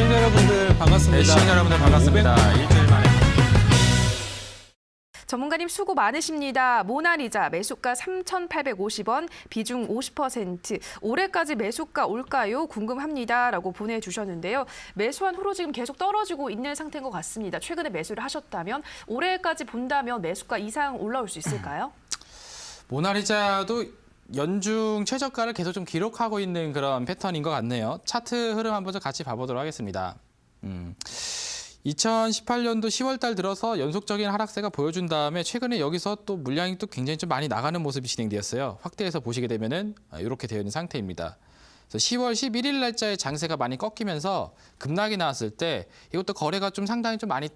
여러분들 반갑습니다. 네, 시청자 여러분들 반갑습니다. 일주일 만에. 전문가님 수고 많으십니다. 모나리자 매수가 3,850원, 비중 50%. 올해까지 매수가 올까요? 궁금합니다라고 보내 주셨는데요. 매수한 후로 지금 계속 떨어지고 있는 상태인 것 같습니다. 최근에 매수를 하셨다면 올해까지 본다면 매수가 이상 올라올 수 있을까요? 모나리자도 연중 최저가를 계속 좀 기록하고 있는 그런 패턴인 것 같네요. 차트 흐름 한번 좀 같이 봐보도록 하겠습니다. 음. 2018년도 10월 달 들어서 연속적인 하락세가 보여준 다음에 최근에 여기서 또 물량이 또 굉장히 좀 많이 나가는 모습이 진행되었어요. 확대해서 보시게 되면은 아, 이렇게 되어 있는 상태입니다. 그래서 10월 11일 날짜에 장세가 많이 꺾이면서 급락이 나왔을 때 이것도 거래가 좀 상당히 좀 많이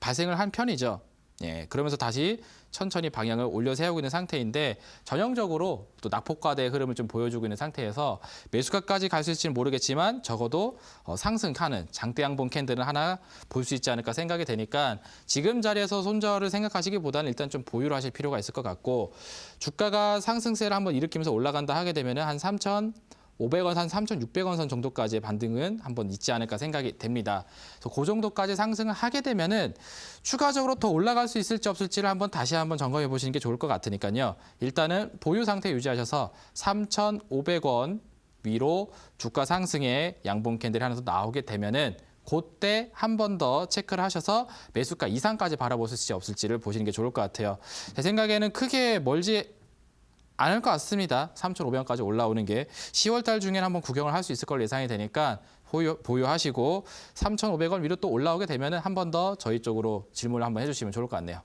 발생을 한 편이죠. 예, 그러면서 다시 천천히 방향을 올려 세우고 있는 상태인데 전형적으로 또 낙폭과대의 흐름을 좀 보여주고 있는 상태에서 매수가까지 갈 수 있을지는 모르겠지만 적어도 어, 상승하는 장대 양봉 캔들은 하나 볼 수 있지 않을까 생각이 되니까 지금 자리에서 손절을 생각하시기보다는 일단 좀 보유를 하실 필요가 있을 것 같고 주가가 상승세를 한번 일으키면서 올라간다 하게 되면 은 한 3천 500원, 한 3,600원 선 정도까지의 반등은 한번 있지 않을까 생각이 됩니다. 그래서 그 정도까지 상승을 하게 되면은 추가적으로 더 올라갈 수 있을지 없을지를 한번 다시 한번 점검해 보시는 게 좋을 것 같으니까요. 일단은 보유 상태 유지하셔서 3,500원 위로 주가 상승의 양봉 캔들이 하나 더 나오게 되면은 그때 한 번 더 체크를 하셔서 매수가 이상까지 바라보실지 없을지를 보시는 게 좋을 것 같아요. 제 생각에는 크게 멀지 않을 것 같습니다. 3,500원까지 올라오는 게 10월 달 중에 한번 구경을 할 수 있을 걸 예상이 되니까 보유, 보유하시고 3,500원 위로 또 올라오게 되면 한번 더 저희 쪽으로 질문을 한번 해주시면 좋을 것 같네요.